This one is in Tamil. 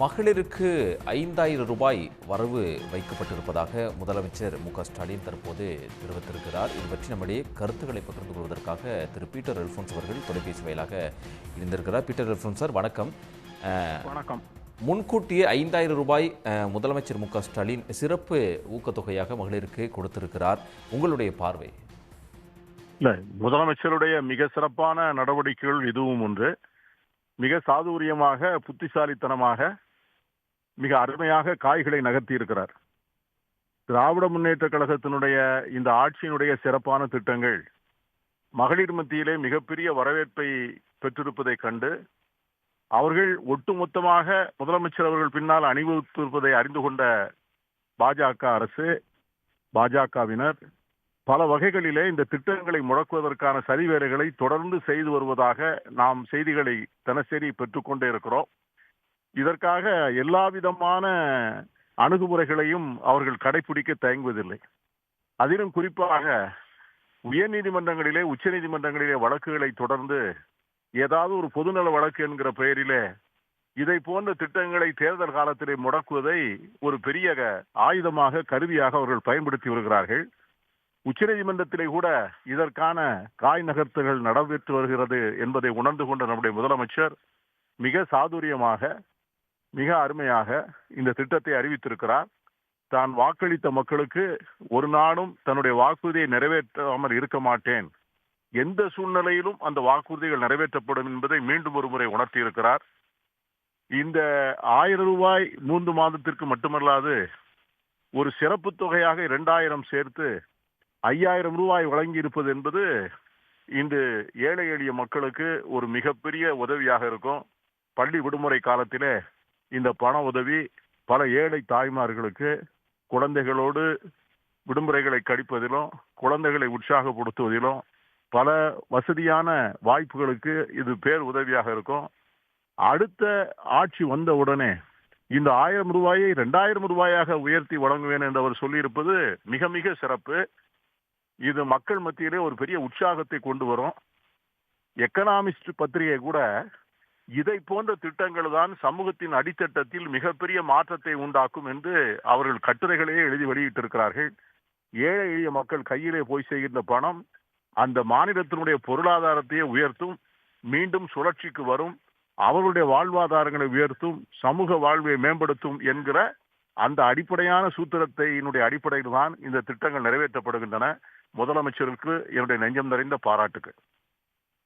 மகளிருக்கு ஐந்தாயிரம் ரூபாய் வரவு வைக்கப்பட்டிருப்பதாக முதலமைச்சர் மு க ஸ்டாலின் தற்போது தெரிவித்திருக்கிறார். இது பற்றி நம்முடைய கருத்துக்களை பகிர்ந்து கொள்வதற்காக திரு பீட்டர் அல்ஃபோன்ஸ் அவர்கள் தொலைபேசி வாயிலாக இருந்திருக்கிறார் பீட்டர் அல்ஃபோன்ஸ் சார் வணக்கம். வணக்கம். முன்கூட்டியே ஐந்தாயிரம் ரூபாய் முதலமைச்சர் மு க ஸ்டாலின் சிறப்பு ஊக்கத்தொகையாக மகளிருக்கு கொடுத்திருக்கிறார். உங்களுடைய பார்வை? இல்ல முதலமைச்சருடைய மிக சிறப்பான நடவடிக்கைகள் இதுவும் ஒன்று. மிக சாதுரியமாக புத்திசாலித்தனமாக மிக அருமையாக காய்களை நகர்த்தி இருக்கிறார் திராவிட முன்னேற்ற கழகத்தினுடைய இந்த ஆட்சியினுடைய சிறப்பான திட்டங்கள் மகளிர் மத்தியிலே மிகப்பெரிய வரவேற்பை பெற்றிருப்பதைக் கண்டு அவர்கள் ஒட்டுமொத்தமாக முதலமைச்சர் அவர்கள் பின்னால் அணிவகுத்திருப்பதை அறிந்து கொண்ட பாஜக அரசு பாஜகவினர் பல வகைகளிலே இந்த திட்டங்களை முடக்குவதற்கான சரிவேறுகளை தொடர்ந்து செய்து வருவதாக நாம் செய்திகளை தினசரி பெற்றுக்கொண்டே இருக்கிறோம். இதற்காக எல்லா விதமான அணுகுமுறைகளையும் அவர்கள் கடைபிடிக்க தயங்குவதில்லை. அதிலும் குறிப்பாக உயர்நீதிமன்றங்களிலே உச்சநீதிமன்றங்களிலே வழக்குகளை தொடர்ந்து ஏதாவது ஒரு பொதுநல வழக்கு என்கிற பெயரிலே இதை போன்ற திட்டங்களை தேர்தல் காலத்திலே முடக்குவதை ஒரு பெரிய ஆயுதமாக கருவியாக அவர்கள் பயன்படுத்தி வருகிறார்கள். உச்சநீதிமன்றத்திலே கூட இதற்கான காய் நகர்த்துகள் நடைபெற்று வருகிறது என்பதை உணர்ந்து கொண்ட நம்முடைய முதலமைச்சர் மிக சாதுரியமாக மிக அருமையாக இந்த திட்டத்தை அறிவித்திருக்கிறார். தான் வாக்களித்த மக்களுக்கு ஒரு நாளும் தன்னுடைய வாக்குறுதியை நிறைவேற்றாமல் இருக்க மாட்டேன். எந்த சூழ்நிலையிலும் அந்த வாக்குறுதிகள் நிறைவேற்றப்படும் என்பதை மீண்டும் ஒரு முறை உணர்த்தியிருக்கிறார். இந்த ஆயிரம் ரூபாய் மூன்று மாதத்திற்கு மட்டுமல்லாது ஒரு சிறப்பு தொகையாக இரண்டாயிரம் சேர்த்து ஐயாயிரம் ரூபாய் வழங்கி இருப்பது என்பது இன்று ஏழை எளிய மக்களுக்கு ஒரு மிகப்பெரிய உதவியாக இருக்கும். பள்ளி விடுமுறை காலத்திலே இந்த பண உதவி பல ஏழை தாய்மார்களுக்கு குழந்தைகளோடு விடுமுறைகளை கழிப்பதிலும் குழந்தைகளை உற்சாகப்படுத்துவதிலும் பல வசதியான வாய்ப்புகளுக்கு இது பேர் உதவியாக இருக்கும். அடுத்த ஆட்சி வந்த உடனே இந்த ஆயிரம் ரூபாயை ரெண்டாயிரம் ரூபாயாக உயர்த்தி வழங்குவேன் என்று அவர் சொல்லியிருப்பது மிக மிக சிறப்பு. இது மக்கள் மத்தியிலே ஒரு பெரிய உற்சாகத்தை கொண்டு வரும். எக்கனாமிஸ்ட் பத்திரிகை கூட இதை போன்ற திட்டங்கள் தான் சமூகத்தின் அடித்தட்டத்தில் மிகப்பெரிய மாற்றத்தை உண்டாக்கும் என்று அவர்கள் கட்டுரைகளையே எழுதி வெளியிட்டிருக்கிறார்கள். ஏழை எளிய மக்கள் கையிலே போய் செய்கின்ற பணம் அந்த மாநிலத்தினுடைய பொருளாதாரத்தையே உயர்த்தும் மீண்டும் சுழற்சிக்கு வரும் அவர்களுடைய வாழ்வாதாரங்களை உயர்த்தும் சமூக வாழ்வை மேம்படுத்தும் என்கிற அந்த அடிப்படையான சூத்திரத்தினுடைய அடிப்படையில் தான் இந்த திட்டங்கள் நிறைவேற்றப்படுகின்றன. முதலமைச்சருக்கு என்னுடைய நெஞ்சம் நிறைந்த பாராட்டுகள்